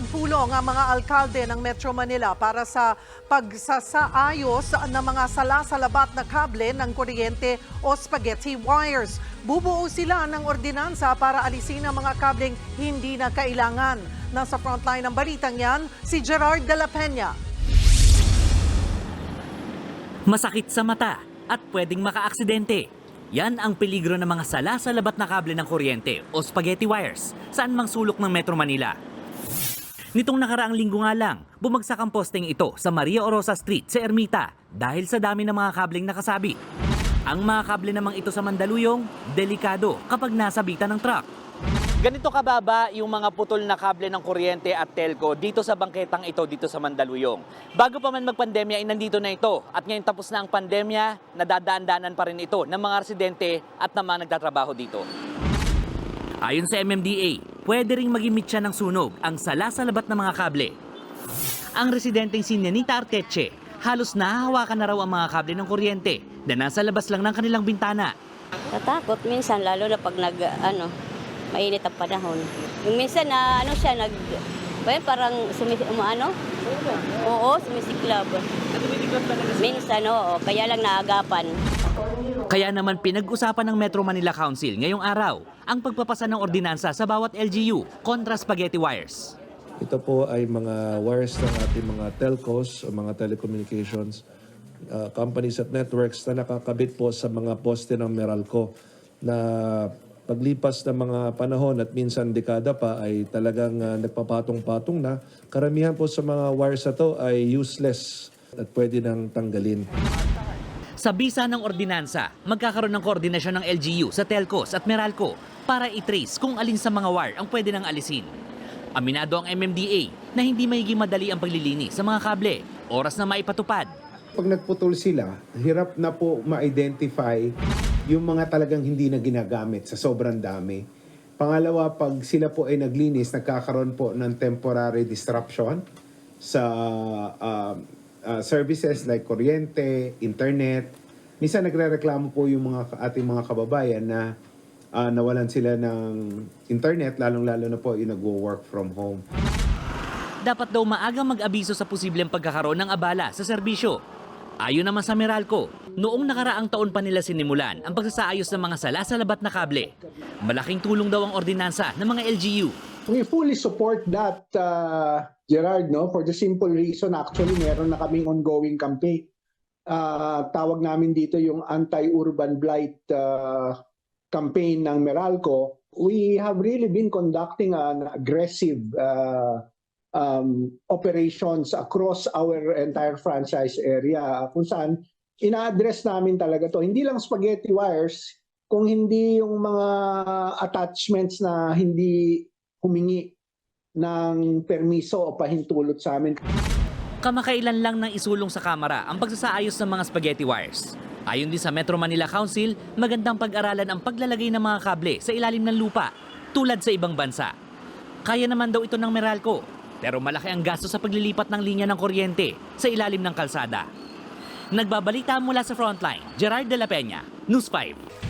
Nagpulong ang mga alkalde ng Metro Manila para sa pagsasaayos ng mga salasalabat na kable ng kuryente o spaghetti wires. Bubuo sila ng ordinansa para alisin ang mga kableng hindi na kailangan. Nasa frontline ng balitang yan, si Gerard de la Peña. Masakit sa mata at pwedeng makaaksidente. Yan ang peligro ng mga sala sa labat na kable ng kuryente o spaghetti wires saan mang sulok ng Metro Manila. Nitong nakaraang linggo nga lang, bumagsak ang posting ito sa Maria Orosa Street sa Ermita dahil sa dami ng mga kableng nakasabit. Ang mga kable namang ito sa Mandaluyong, delikado kapag nasabitan ng truck. Ganito kababa yung mga putol na kable ng kuryente at telco dito sa bangketang ito dito sa Mandaluyong. Bago pa man magpandemya ay nandito na ito at ngayon tapos na ang pandemya, nadadaan-daanan pa rin ito ng mga residente at ng mga nagtatrabaho dito. Ayon sa MMDA, pwede ring magimit siya ng sunog ang salasalabat ng mga kable. Ang residenteng si Nenita Arteche, halos nahahawakan na raw ang mga kable ng kuryente na nasa labas lang ng kanilang bintana. Natakot minsan, lalo na pag nag, ano, mainit ang panahon. Yung minsan na, ano siya, nag, ba yun, parang sumis, ano? Oo, sumisiklab. Minsan, oo, kaya lang naagapan. Kaya naman pinag-usapan ng Metro Manila Council ngayong araw ang pagpapasa ng ordinansa sa bawat LGU kontra spaghetti wires. Ito po ay mga wires ng ating mga telcos o mga telecommunications uh, companies at networks na nakakabit po sa mga poste ng Meralco na paglipas ng mga panahon at minsan dekada pa ay talagang uh, nagpapatong-patong na. Karamihan po sa mga wires na to ay useless at pwede nang tanggalin. Sa bisa ng ordinansa, magkakaroon ng koordinasyon ng LGU sa telcos at Meralco para i-trace kung alin sa mga wire ang pwede nang alisin. Aminado ang MMDA na hindi magiging madali ang paglilinis sa mga kable, oras na maipatupad. Pag nagputol sila, hirap na po ma-identify yung mga talagang hindi na ginagamit sa sobrang dami. Pangalawa, pag sila po ay naglinis, nagkakaroon po ng temporary disruption sa uh, uh, services like kuryente, internet. Minsan nagre-reklamo po yung mga ating mga kababayan na uh, nawalan sila ng internet, lalong-lalo na po yung nagwo-work from home. Dapat daw maagang mag-abiso sa posibleng pagkakaroon ng abala sa serbisyo. Ayon naman sa Meralco, noong nakaraang taon pa nila sinimulan ang pagsasaayos ng mga sala sa labat na kable. Malaking tulong daw ang ordinansa ng mga LGU We fully support that, uh, Gerard, no? For the simple reason, actually, meron na kaming ongoing campaign. Uh, tawag namin dito yung anti-urban blight uh, campaign ng Meralco. We have really been conducting an aggressive uh, um, operations across our entire franchise area kung saan ina-address namin talaga to. Hindi lang spaghetti wires, kung hindi yung mga attachments na hindi humingi ng permiso o pahintulot sa amin. Kamakailan lang nang isulong sa kamera ang pagsasaayos ng mga spaghetti wires. Ayon din sa Metro Manila Council, magandang pag-aralan ang paglalagay ng mga kable sa ilalim ng lupa, tulad sa ibang bansa. Kaya naman daw ito ng Meralco, pero malaki ang gasto sa paglilipat ng linya ng kuryente sa ilalim ng kalsada. Nagbabalita mula sa Frontline, Gerard de la Peña, News 5.